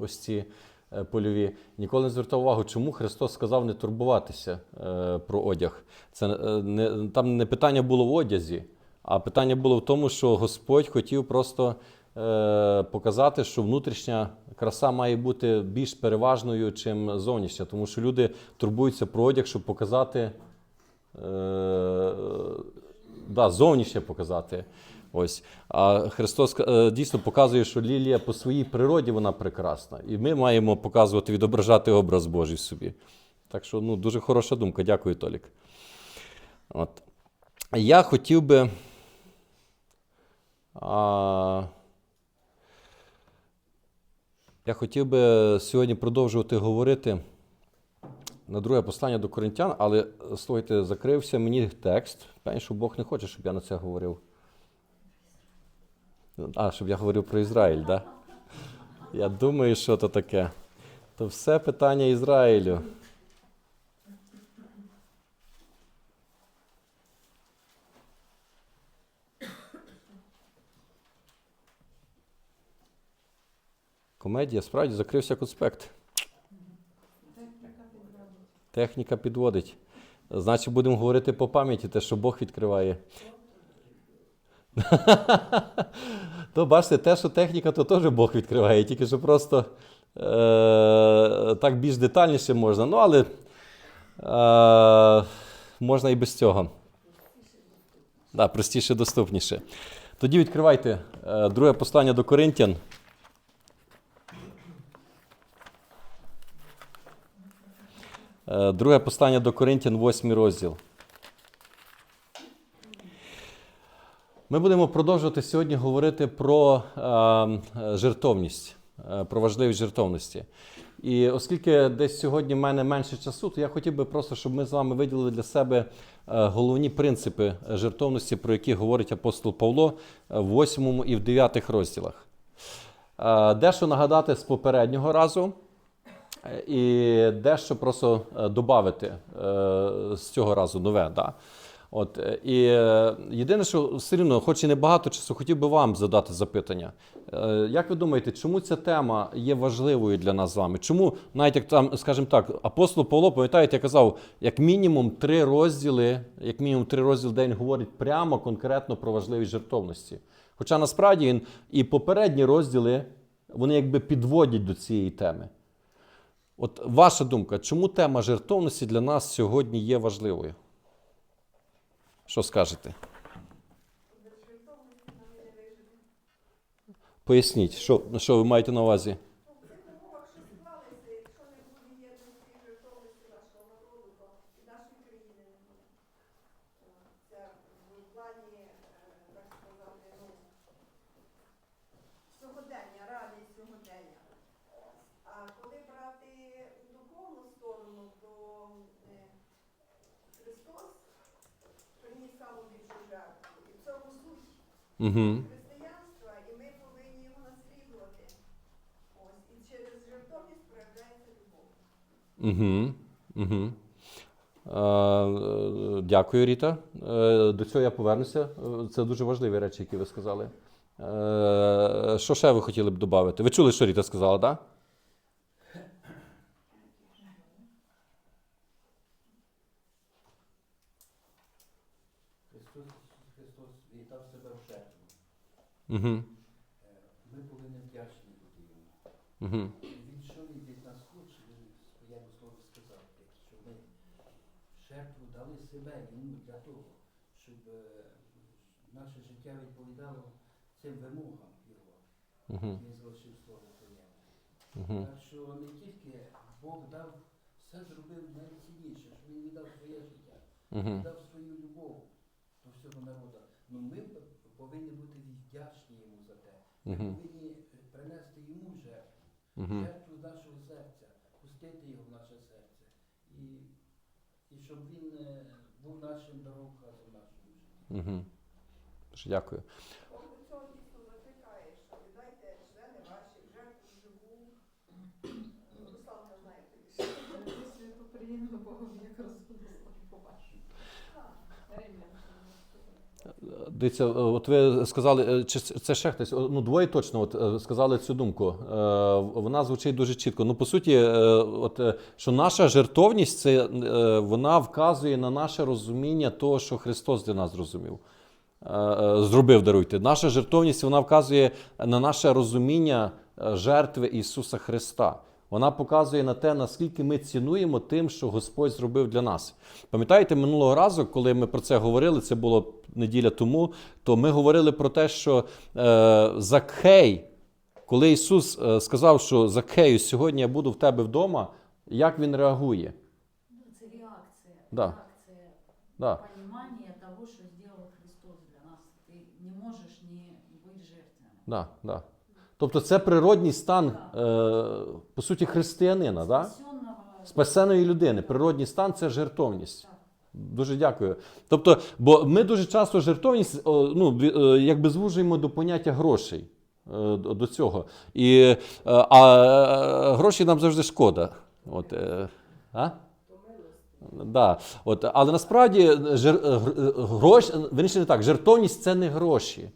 Ось ці е, польові. Ніколи не звертав увагу, чому Христос сказав не турбуватися е, про одяг. Це е, не, там не питання було в одязі, а питання було в тому, що Господь хотів просто показати, що внутрішня краса має бути більш переважною, чим зовнішня. Тому що люди турбуються про одяг, щоб показати. Да, зовнішнє показати. Ось. А Христос е, дійсно показує, що лілія по своїй природі вона прекрасна. І ми маємо показувати, відображати образ Божий собі. Так що ну, дуже хороша думка. Дякую, Толік. От. Я хотів би. А, я хотів би сьогодні продовжувати говорити на друге послання до коринтян, але слухайте, закрився мені текст. Певно, що Бог не хоче, щоб я на це говорив. А, щоб я говорив про Ізраїль, так? Да? Я думаю, що то таке. То все питання Ізраїлю. Комедія справді закрився конспект. Техніка підводить. Значить, будемо говорити по пам'яті, те, що Бог відкриває. То бачите, те, що техніка, то теж Бог відкриває, тільки що просто е- так більш детальніше можна. Ну, але е- можна і без цього. Да, простіше, доступніше. Тоді відкривайте е- друге послання до Коринтян. Е, Друге послання до Коринтян, 8 розділ. Ми будемо продовжувати сьогодні говорити про е, жертовність, про важливість жертовності. І оскільки десь сьогодні в мене менше часу, то я хотів би просто, щоб ми з вами виділили для себе е, головні принципи жертовності, про які говорить апостол Павло е, в 8 і в 9 розділах. Е, Дещо нагадати з попереднього разу. І дещо просто додати з цього разу нове. Да? От, е, і е, єдине, що все рівно, хоч і небагато часу, хотів би вам задати запитання. Е, Як ви думаєте, чому ця тема є важливою для нас з вами? Чому, навіть як там, скажімо так, апостол Павло, пам'ятаєте, я казав, як мінімум три розділи, як мінімум три розділи день говорить прямо конкретно про важливість жертовності. Хоча насправді він і попередні розділи вони якби підводять до цієї теми. От ваша думка, чому тема жертовності для нас сьогодні є важливою? Що скажете? Поясніть, що, що ви маєте на увазі? Сьогодення, радість сьогодення. А коли брати духовну сторону, то е, Христос приніс саму більшу жертву. І в цьому суть Угу. християнства, і ми повинні його наслідувати. Ось, і через жертовність проявляється любов. Угу. Угу. Е, дякую, Ріта. Е, до цього я повернуся. Е, Це дуже важливі речі, які ви сказали. Е, що ще ви хотіли б додати? Ви чули, що Ріта сказала, так? Да? Христос, Христос віддав себе в жертву. Угу. Ми повинні вдячні бути йому. Угу. Він що від нас хоче, він в своєму слові сказав, що ми жертву дали себе йому для того, щоб е, наше життя відповідало цим вимогам його. Угу. Він залишив слово своєму. Так що не тільки Бог дав, все зробив найцінніше, що він віддав своє життя. Угу. дав свою любов до всього народу. Ну ми п- повинні бути вдячні йому за те. Ми повинні е, принести йому жертву, жертву з нашого серця, пустити його в наше серце. І, і щоб він е, був нашим дорогом в нашому житті. Дякую. Бог до цього дійсно закликає, що віддайте члени ваші в жертву живу. Русланка знає більше. Святу приємно Богу, як розумно побачу. Римлян. Дивіться, е, от ви сказали, е, чи це ще хтось, ну двоє точно от, е, сказали цю думку. Вона звучить дуже чітко. Ну, по суті, от, що наша жертовність, це, вона вказує на наше розуміння того, що Христос для нас зрозумів. Зробив, даруйте. Наша жертовність вона вказує на наше розуміння жертви Ісуса Христа. Вона показує на те, наскільки ми цінуємо тим, що Господь зробив для нас. Пам'ятаєте, минулого разу, коли ми про це говорили, це було неділя тому, то ми говорили про те, що е, Закхей, коли Ісус е, сказав, що Закхею, сьогодні я буду в тебе вдома, як він реагує? Ну, Це реакція. Да. Реакція Да. понимания того, що зробив Христос для нас. Ти не можеш не бути жертвою. Да, да. Тобто це природній стан, е, по суті, християнина. Да? Спасеної людини. Природній стан це жертовність. Дуже дякую. Тобто, бо ми дуже часто жертовність ну, е, якби звужуємо до поняття грошей. е, До цього. І, а гроші нам завжди шкода. От, а? Да. От, але насправді жер, е, е, грош, не так, жертовність це не гроші.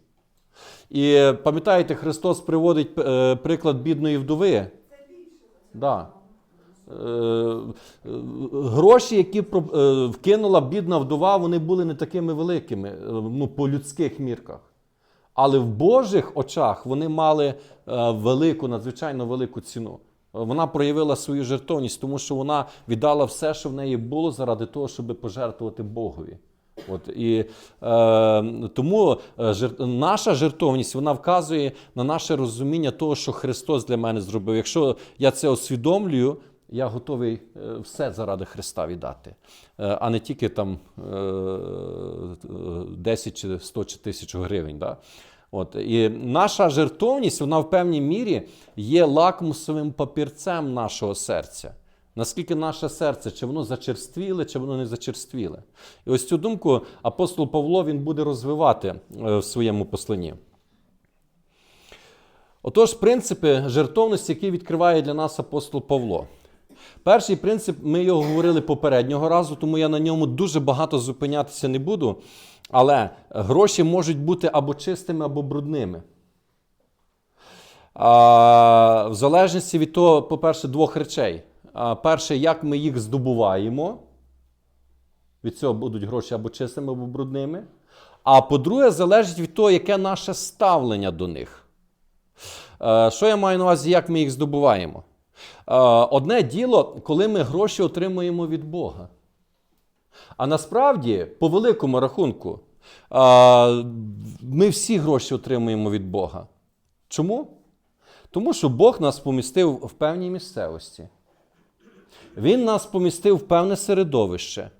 І пам'ятаєте, Христос приводить е, приклад бідної вдови. Да. Е, е, Гроші, які е, вкинула бідна вдова, вони були не такими великими, е, ну, по людських мірках. Але в Божих очах вони мали е, велику, надзвичайно велику ціну. Вона проявила свою жертовність, тому що вона віддала все, що в неї було, заради того, щоб пожертвувати Богові. От, і, е, тому е, жер, наша жертовність вона вказує на наше розуміння того, що Христос для мене зробив. Якщо я це усвідомлюю, я готовий е, все заради Христа віддати, е, а не тільки там е, е, 10 чи 100 чи 1000 гривень. Да? От, і наша жертовність, вона в певній мірі є лакмусовим папірцем нашого серця. Наскільки наше серце, чи воно зачерствіле, чи воно не зачерствіле. І ось цю думку апостол Павло він буде розвивати е, в своєму посланні. Отож, принципи жертовності, які відкриває для нас апостол Павло. Перший принцип, ми його говорили попереднього разу, тому я на ньому дуже багато зупинятися не буду. Але гроші можуть бути або чистими, або брудними. А, в залежності від того, по-перше, двох речей. Перше, як ми їх здобуваємо. Від цього будуть гроші або чистими, або брудними. А по-друге, залежить від того, яке наше ставлення до них. Е, Що я маю на увазі, як ми їх здобуваємо? Е, Одне діло, коли ми гроші отримуємо від Бога. А насправді, по великому рахунку, е, ми всі гроші отримуємо від Бога. Чому? Тому що Бог нас помістив в певній місцевості. Він нас помістив в певне середовище.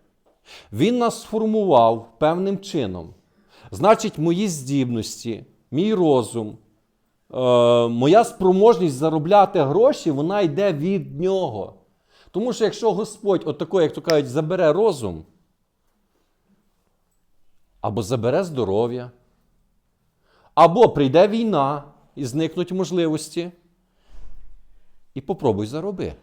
Він нас сформував певним чином. Значить, мої здібності, мій розум, е, моя спроможність заробляти гроші, вона йде від нього. Тому що якщо Господь, отако, як то кажуть, забере розум, або забере здоров'я, або прийде війна і зникнуть можливості, і попробуй зароби.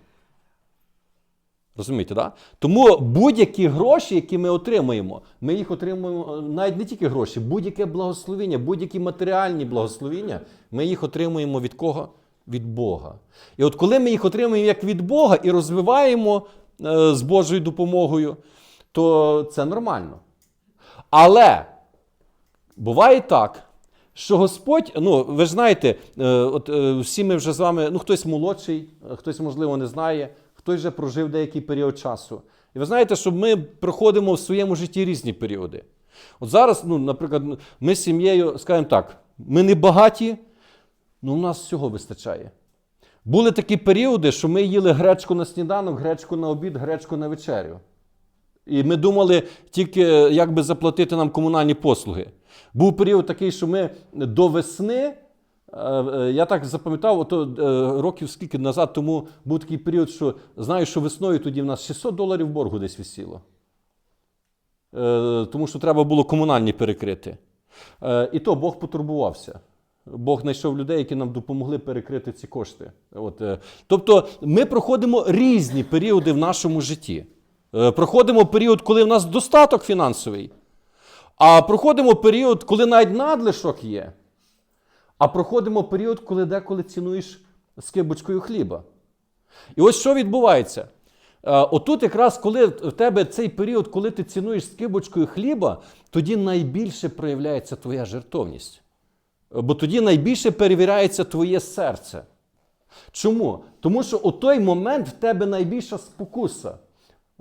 Розумієте, да? Тому будь-які гроші, які ми отримуємо, ми їх отримуємо е, навіть не тільки гроші, будь-яке благословіння, будь-які матеріальні благословіння, ми їх отримуємо від кого? Від Бога. І от коли ми їх отримуємо як від Бога і розвиваємо е, з Божою допомогою, то це нормально. Але буває так, що Господь, ну ви ж знаєте, е, от всі ми вже з вами, ну хтось молодший, хтось, можливо, не знає, хтось вже прожив деякий період часу. І ви знаєте, що ми проходимо в своєму житті різні періоди. От зараз, ну, наприклад, ми з сім'єю, скажімо так, ми не багаті, ну у нас всього вистачає. Були такі періоди, що ми їли гречку на сніданок, гречку на обід, гречку на вечерю. І ми думали тільки, як би заплатити нам комунальні послуги. Був період такий, що ми до весни, я так запам'ятав, ото е, років скільки назад тому був такий період, що знаю, що весною тоді в нас 600 доларів боргу десь висіло. Е, Тому що треба було комунальні перекрити. Е, І то Бог потурбувався. Бог знайшов людей, які нам допомогли перекрити ці кошти. От, е, тобто ми проходимо різні періоди в нашому житті. Е, Проходимо період, коли в нас достаток фінансовий. А проходимо період, коли навіть надлишок є. А проходимо період, коли деколи цінуєш скибочкою хліба. І ось що відбувається? Е, Отут, якраз коли в тебе цей період, коли ти цінуєш скибочкою хліба, тоді найбільше проявляється твоя жертовність. Бо тоді найбільше перевіряється твоє серце. Чому? Тому що у той момент в тебе найбільша спокуса.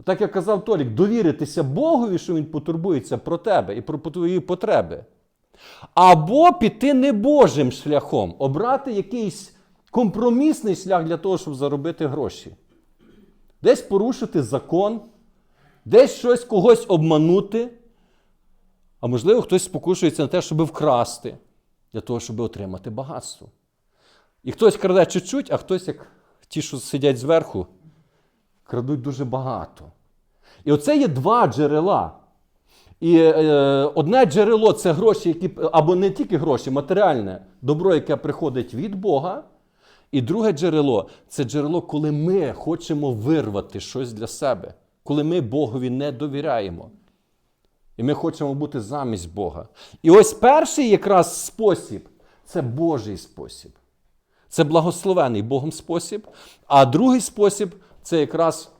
Так як казав Толік, довіритися Богові, що Він потурбується про тебе і про твої потреби. Або піти не Божим шляхом, обрати якийсь компромісний шлях для того, щоб заробити гроші. Десь порушити закон, десь щось когось обманути. А можливо, хтось спокушується на те, щоб вкрасти, для того, щоб отримати багатство. І хтось краде чуть-чуть, а хтось, як ті, що сидять зверху, крадуть дуже багато. І оце є два джерела. І е, одне джерело це гроші, які, або не тільки гроші, матеріальне добро, яке приходить від Бога. І друге джерело це джерело, коли ми хочемо вирвати щось для себе, коли ми Богові не довіряємо. І ми хочемо бути замість Бога. І ось перший якраз спосіб це Божий спосіб. Це благословений Богом спосіб. А другий спосіб це якраз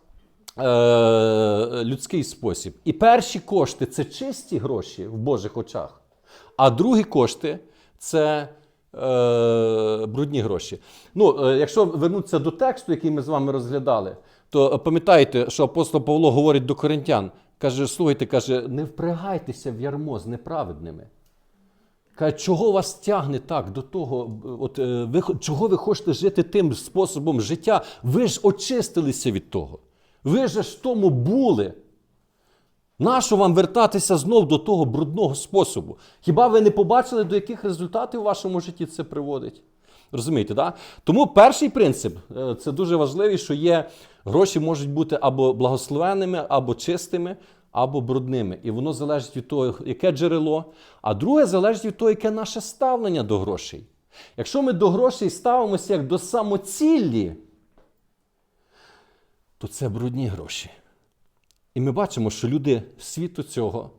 е, людський спосіб. І перші кошти це чисті гроші в Божих очах, а другі кошти це е, брудні гроші. Ну, е, якщо вернутися до тексту, який ми з вами розглядали, то пам'ятайте, що апостол Павло говорить до коринтян. Каже, слухайте, каже, не впрягайтеся в ярмо з неправедними. Каже, чого вас тягне так до того, от, ви, чого ви хочете жити тим способом життя? Ви ж очистилися від того. Ви ж в тому були. Нащо вам вертатися знов до того брудного способу? Хіба ви не побачили, до яких результатів у вашому житті це приводить? Розумієте? Да? Тому перший принцип е, це дуже важливий, що є гроші можуть бути або благословенними, або чистими, або брудними. І воно залежить від того, яке джерело. А друге залежить від того, яке наше ставлення до грошей. Якщо ми до грошей ставимося як до самоціллі, то це брудні гроші. І ми бачимо, що люди світу цього,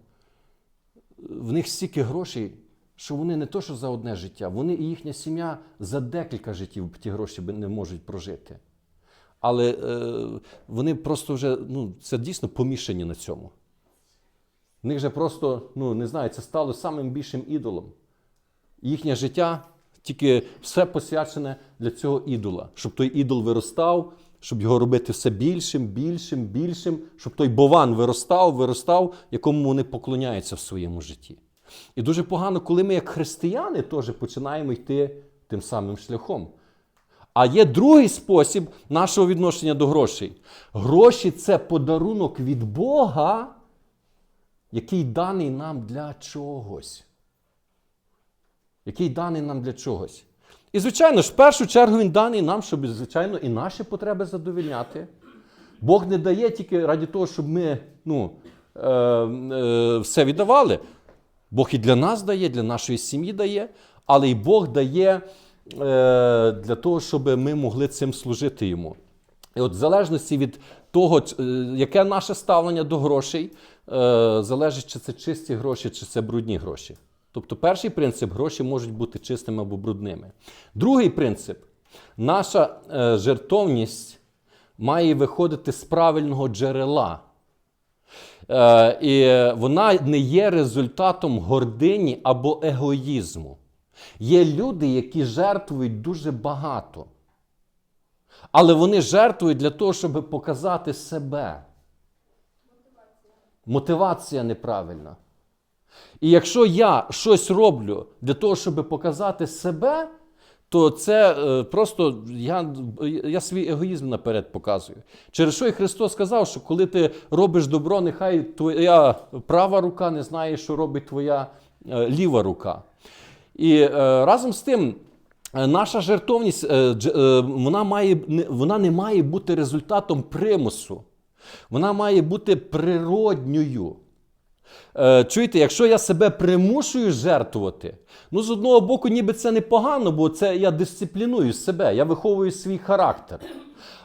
в них стільки грошей, що вони не то, що за одне життя, вони і їхня сім'я за декілька життів ті гроші не можуть прожити. Але е, вони просто вже, ну, це дійсно помішані на цьому. В них же просто, ну, не знаю, це стало самим більшим ідолом. Їхнє життя тільки все посвячене для цього ідола, щоб той ідол виростав, щоб його робити все більшим, більшим, більшим, щоб той бован виростав, виростав, якому вони поклоняються в своєму житті. І дуже погано, коли ми, як християни, теж починаємо йти тим самим шляхом. А є другий спосіб нашого відношення до грошей. Гроші це подарунок від Бога, який даний нам для чогось. Який даний нам для чогось. І, звичайно ж, в першу чергу він даний нам, щоб, звичайно, і наші потреби задовільняти. Бог не дає тільки раді того, щоб ми ну, е, е, все віддавали. Бог і для нас дає, для нашої сім'ї дає, але і Бог дає е, для того, щоб ми могли цим служити йому. І от в залежності від того, е, яке наше ставлення до грошей, е, залежить, чи це чисті гроші, чи це брудні гроші. Тобто, перший принцип гроші можуть бути чистими або брудними. Другий принцип наша е, жертовність має виходити з правильного джерела. Е, і вона не є результатом гордині або егоїзму. Є люди, які жертвують дуже багато. Але вони жертвують для того, щоб показати себе. Мотивація неправильна. І якщо я щось роблю для того, щоб показати себе, то це е, просто я, я свій егоїзм наперед показую. Через що і Христос сказав, що коли ти робиш добро, нехай твоя права рука не знає, що робить твоя е, ліва рука. І е, разом з тим, наша жертовність вона, має, вона не має бути результатом примусу. Вона має бути природньою. Е, Чуєте, якщо я себе примушую жертвувати, ну з одного боку, ніби це непогано, бо це я дисципліную себе, я виховую свій характер.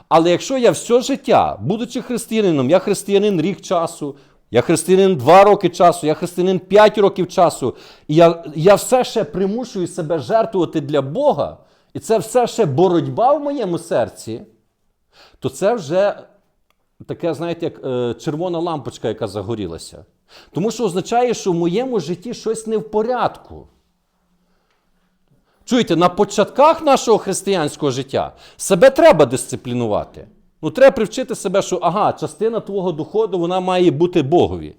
Але якщо я все життя, будучи християнином, я християнин рік часу, Я християнин 2 роки часу, я християнин 5 років часу, і я, я все ще примушую себе жертвувати для Бога, і це все ще боротьба в моєму серці, то це вже таке, знаєте, як е, червона лампочка, яка загорілася. Тому що означає, що в моєму житті щось не в порядку. Чуєте, на початках нашого християнського життя себе треба дисциплінувати. Ну, треба привчити себе, що ага, частина твого доходу вона має бути Богові.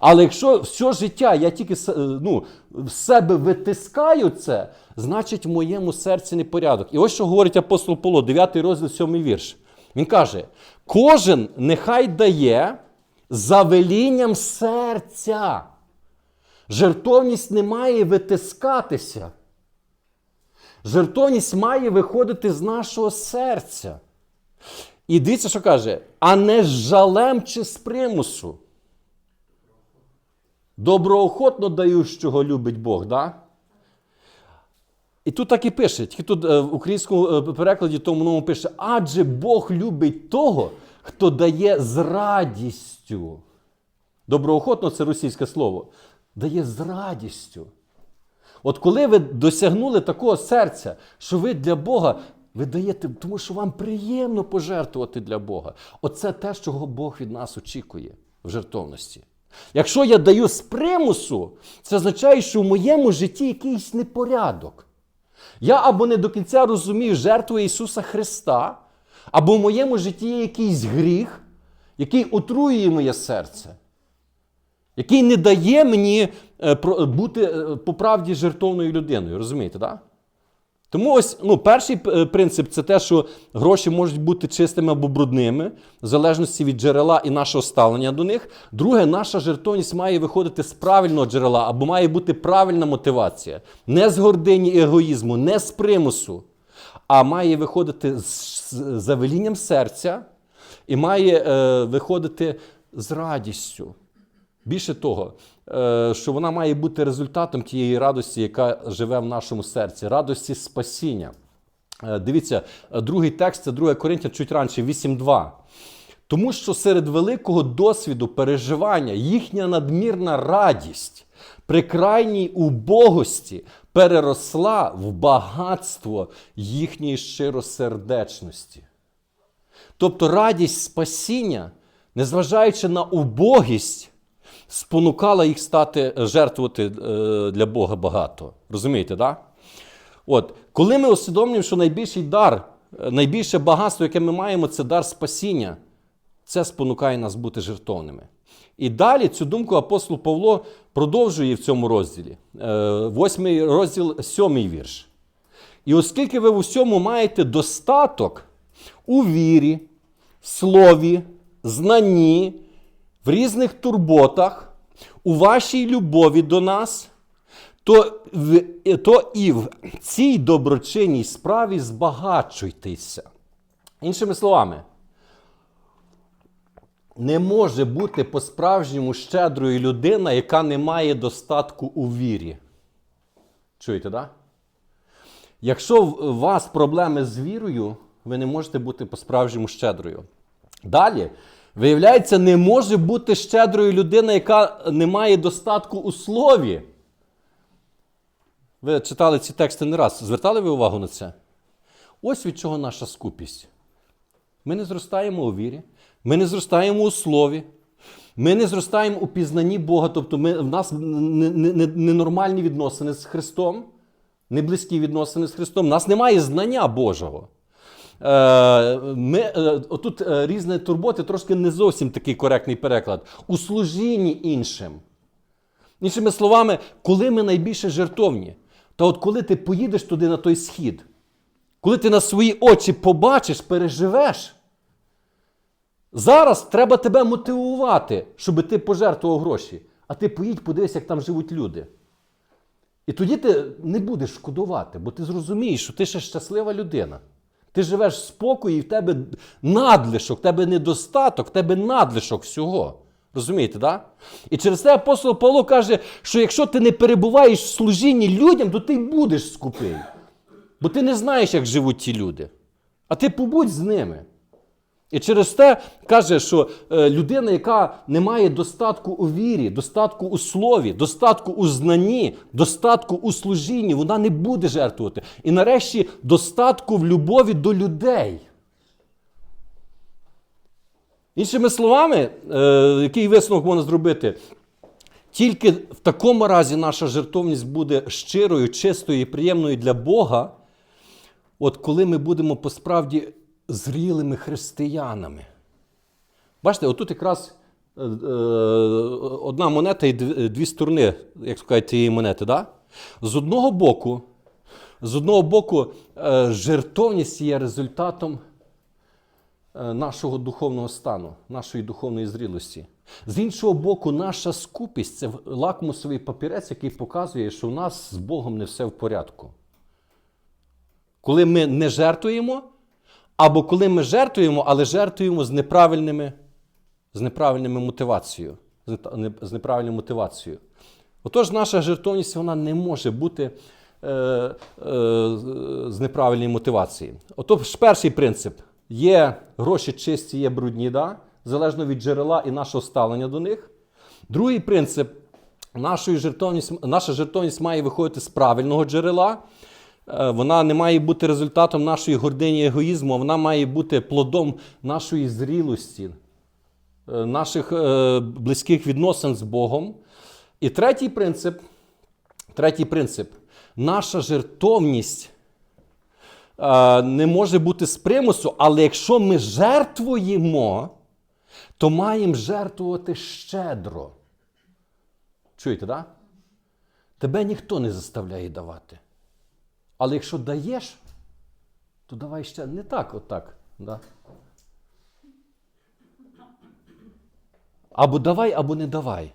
Але якщо все життя я тільки е, ну, в себе витискаю це, значить в моєму серці непорядок. І ось що говорить апостол Павло, 9 розділ, 7 вірш. Він каже: кожен нехай дає за велінням серця. Жертовність не має витискатися. Жертовність має виходити з нашого серця. І дивіться, що каже, а не з жалем чи з примусу. Доброохотно даючого любить Бог, да? І тут так і пише, тільки тут е, в українському е, перекладі тому пише, адже Бог любить того, хто дає з радістю. Доброохотно це російське слово. Дає з радістю. От коли ви досягнули такого серця, що ви для Бога ви даєте, тому що вам приємно пожертвувати для Бога. Оце те, чого Бог від нас очікує в жертовності. Якщо я даю з примусу, це означає, що в моєму житті якийсь непорядок. Я або не до кінця розумію жертву Ісуса Христа, або в моєму житті є якийсь гріх, який отруює моє серце який не дає мені е, бути е, по правді жертовною людиною. Розумієте, так? Тому ось ну, перший е, принцип це те, що гроші можуть бути чистими або брудними, в залежності від джерела і нашого ставлення до них. Друге, наша жертовність має виходити з правильного джерела, або має бути правильна мотивація. Не з гордині егоїзму, не з примусу, а має виходити з з завелінням серця і має е, виходити з радістю. Більше того, е, що вона має бути результатом тієї радості, яка живе в нашому серці, радості спасіння. Е, Дивіться, другий текст це 2 Коринтян, чуть раніше, 8.2. Тому що серед великого досвіду переживання їхня надмірна радість при крайній убогості переросла в багатство їхньої щиросердечності. Тобто радість спасіння, незважаючи на убогість, спонукала їх стати е, жертвувати е, для Бога багато. Розумієте? Да? От, коли ми усвідомлюємо, що найбільший дар, е, найбільше багатство, яке ми маємо, це дар спасіння, це спонукає нас бути жертовними. І далі цю думку апостол Павло продовжує в цьому розділі. Е, Восьмий розділ, сьомий вірш. І оскільки ви в усьому маєте достаток у вірі, слові, знанні, в різних турботах, у вашій любові до нас, то, то і в цій доброчинній справі збагачуйтеся. Іншими словами, не може бути по-справжньому щедрою людина, яка не має достатку у вірі. Чуєте? Да? Якщо в вас проблеми з вірою, ви не можете бути по-справжньому щедрою. Далі, виявляється, не може бути щедрою людина, яка не має достатку у слові. Ви читали ці тексти не раз. Звертали ви увагу на це? Ось від чого наша скупість. Ми не зростаємо у вірі, ми не зростаємо у слові, ми не зростаємо у пізнанні Бога, тобто ми, в нас ненормальні відносини з Христом, не близькі відносини з Христом. У нас немає знання Божого. Е, Ми, е, Отут е, різні турботи, трошки не зовсім такий коректний переклад. У служінні іншим. Іншими словами, коли ми найбільше жертовні, та от коли ти поїдеш туди на той схід, коли ти на свої очі побачиш, переживеш, зараз треба тебе мотивувати, щоб ти пожертвував гроші. А ти поїдь, подивись, як там живуть люди. І тоді ти не будеш шкодувати, бо ти зрозумієш, що ти ще щаслива людина. Ти живеш в спокої, і в тебе надлишок, в тебе недостаток, в тебе надлишок всього. Розумієте? Да? І через це апостол Павло каже, що якщо ти не перебуваєш в служінні людям, то ти будеш скупий. Бо ти не знаєш, як живуть ті люди. А ти побудь з ними. І через те каже, що е, людина, яка не має достатку у вірі, достатку у слові, достатку у знанні, достатку у служінні, вона не буде жертвувати. І нарешті достатку в любові до людей. Іншими словами, е, який висновок можна зробити? Тільки в такому разі наша жертовність буде щирою, чистою і приємною для Бога, от коли ми будемо посправді зрілими християнами. Бачите, отут якраз е, е, одна монета і дві, сторони, як сказати, цієї монети. Да? З одного боку, з одного боку, е, жертовність є результатом нашого духовного стану, нашої духовної зрілості. З іншого боку, наша скупість це лакмусовий папірець, який показує, що у нас з Богом не все в порядку. Коли ми не жертвуємо, або коли ми жертвуємо, але жертвуємо з неправильними, з неправильними мотивацією. З неправильною мотивацією. Отож, наша жертовність вона не може бути е, е, з неправильної мотивації. Отож, перший принцип: є гроші чисті, є брудні, да? залежно від джерела і нашого ставлення до них. Другий принцип: нашої жертовність, наша жертовність має виходити з правильного джерела. Е, Вона не має бути результатом нашої гордині егоїзму, а вона має бути плодом нашої зрілості, е, наших е, близьких відносин з Богом. І третій принцип, третій принцип наша жертовність не може бути з примусу, але якщо ми жертвуємо, то маємо жертвувати щедро. Чуєте, так? Да? Тебе ніхто не заставляє давати. Але якщо даєш, то давай ще не так, отак. Да? Або давай, або не давай.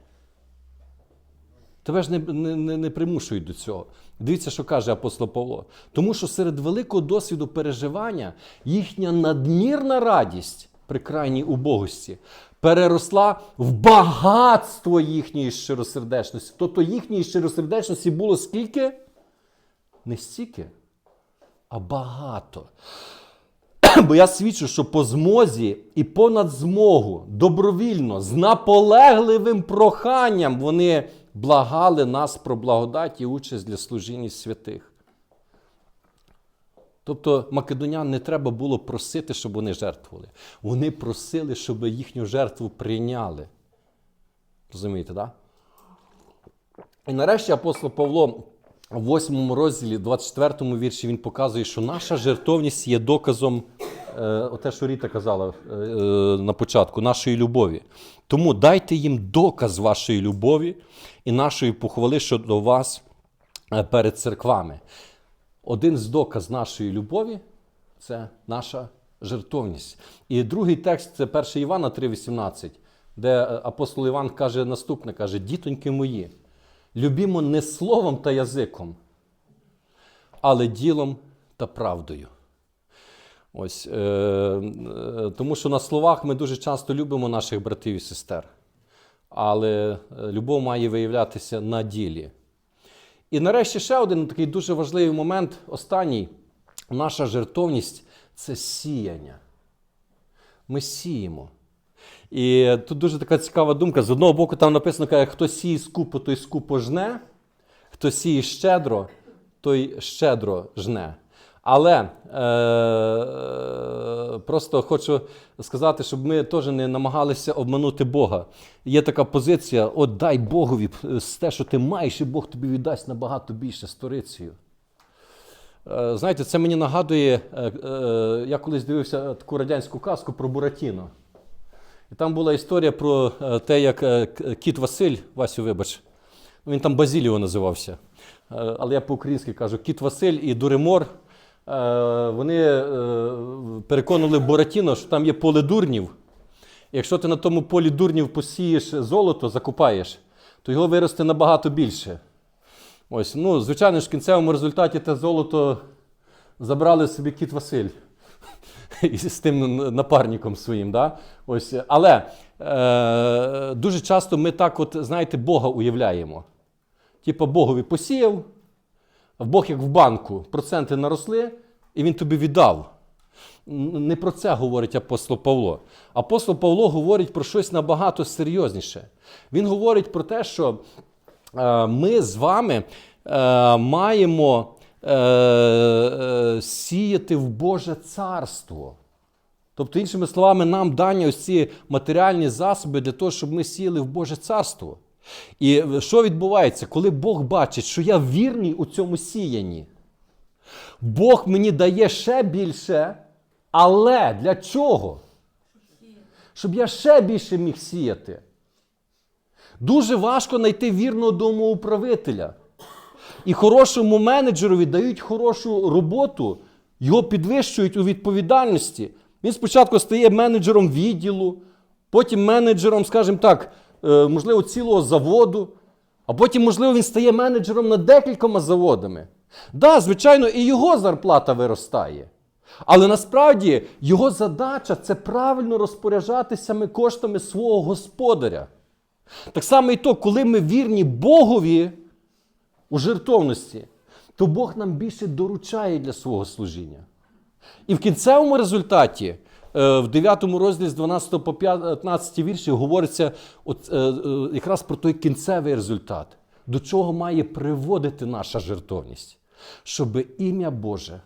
Тебе ж не, не, не, примушують до цього. Дивіться, що каже апостол Павло. Тому що серед великого досвіду переживання їхня надмірна радість при крайній убогості переросла в багатство їхньої щиросердечності. Тобто їхньої щиросердечності було скільки? Не стільки, а багато. Бо я свідчу, що по змозі і понад змогу, добровільно, з наполегливим проханням вони благали нас про благодать і участь для служіння святих. Тобто македонян не треба було просити, щоб вони жертвували. Вони просили, щоб їхню жертву прийняли. Розумієте, так? Да? І нарешті апостол Павло в 8 розділі, 24 вірші, він показує, що наша жертовність є доказом, е, оте, що Ріта казала е, е, на початку, нашої любові. Тому дайте їм доказ вашої любові і нашої похвали щодо вас е, перед церквами. Один з доказ нашої любові це наша жертовність. І другий текст це 1 Івана 3,18, де е, апостол Іван каже наступне: каже, дітоньки мої. Любімо не словом та язиком, але ділом та правдою. Ось, е, е, Тому що на словах ми дуже часто любимо наших братів і сестер, але е, любов має виявлятися на ділі. І нарешті ще один такий дуже важливий момент, останній. Наша жертовність це сіяння. Ми сіємо. І тут дуже така цікава думка. З одного боку, там написано, каже, хто сіє скупо, той скупо жне, хто сіє щедро, той щедро жне. Але е, просто хочу сказати, щоб ми теж не намагалися обманути Бога. Є така позиція: от дай Богові те, що ти маєш, і Бог тобі віддасть набагато більше сторицею. Е, знаєте, це мені нагадує, е, е, я колись дивився таку радянську казку про Буратіно. І там була історія про е, те, як е, кіт Василь, Васю, вибач, він там Базіліо називався. Е, Але я по-українськи кажу, кіт Василь і Дуремор. Вони переконали Буратіно, що там є поле дурнів. Якщо ти на тому полі дурнів посієш золото, закупаєш, то його виросте набагато більше. Ось, ну, звичайно ж, в кінцевому результаті те золото забрали собі кіт Василь з тим напарником своїм. Да? Ось, але е, дуже часто ми так, от, знаєте, Бога уявляємо. Типа Богові посіяв, а Бог як в банку, проценти наросли, і він тобі віддав. Не про це говорить апостол Павло. Апостол Павло говорить про щось набагато серйозніше. Він говорить про те, що е, ми з вами е, маємо е, е, сіяти в Боже царство. Тобто, іншими словами, нам дані ось ці матеріальні засоби для того, щоб ми сіяли в Боже царство. І що відбувається, коли Бог бачить, що я вірний у цьому сіянні? Бог мені дає ще більше, але для чого? Щоб я ще більше міг сіяти. Дуже важко знайти вірного домоуправителя. І хорошому менеджерові дають хорошу роботу, його підвищують у відповідальності. Він спочатку стає менеджером відділу, потім менеджером, скажімо так, е, можливо, цілого заводу, а потім, можливо, він стає менеджером над декількома заводами. Да, звичайно, і його зарплата виростає. Але насправді його задача це правильно розпоряджатися ми коштами свого господаря. Так само і то, коли ми вірні Богові у жертовності, то Бог нам більше доручає для свого служіння. І в кінцевому результаті, е, в 9 розділі з 12 по 15 вірші говориться е, е, якраз про той кінцевий результат, до чого має приводити наша жертовність, щоб ім'я Боже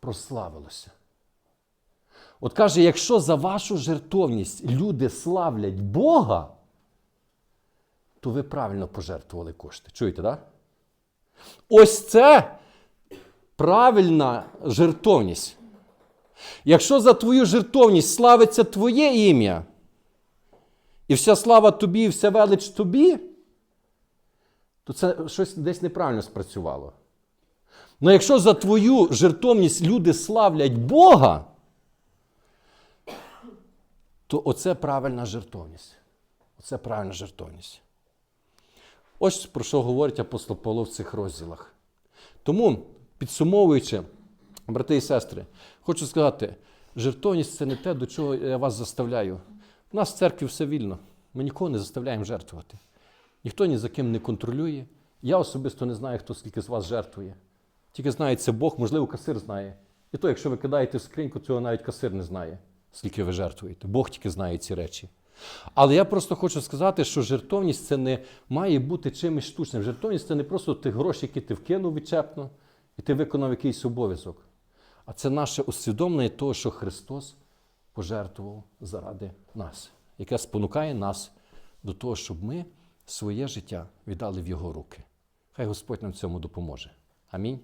прославилося. От каже, якщо за вашу жертовність люди славлять Бога, то ви правильно пожертвували кошти. Чуєте, так? Да? Ось це правильна жертовність. Якщо за твою жертовність славиться твоє ім'я, і вся слава тобі, і вся велич тобі, то це щось десь неправильно спрацювало. Але якщо за твою жертовність люди славлять Бога, то оце правильна жертовність. Оце правильна жертовність. Ось про що говорить апостол Павло в цих розділах. Тому, підсумовуючи, брати і сестри, хочу сказати, жертовність це не те, до чого я вас заставляю. У нас в церкві все вільно. Ми нікого не заставляємо жертвувати. Ніхто ні за ким не контролює. Я особисто не знаю, хто скільки з вас жертвує. Тільки знає це Бог, можливо, касир знає. І то, якщо ви кидаєте в скриньку, цього навіть касир не знає, скільки ви жертвуєте. Бог тільки знає ці речі. Але я просто хочу сказати, що жертовність це не має бути чимось штучним. Жертовність це не просто ті гроші, які ти вкинув відчепно, і ти виконав якийсь обов'язок. А це наше усвідомлення того, що Христос пожертвував заради нас, яке спонукає нас до того, щоб ми своє життя віддали в Його руки. Хай Господь нам цьому допоможе. Амінь.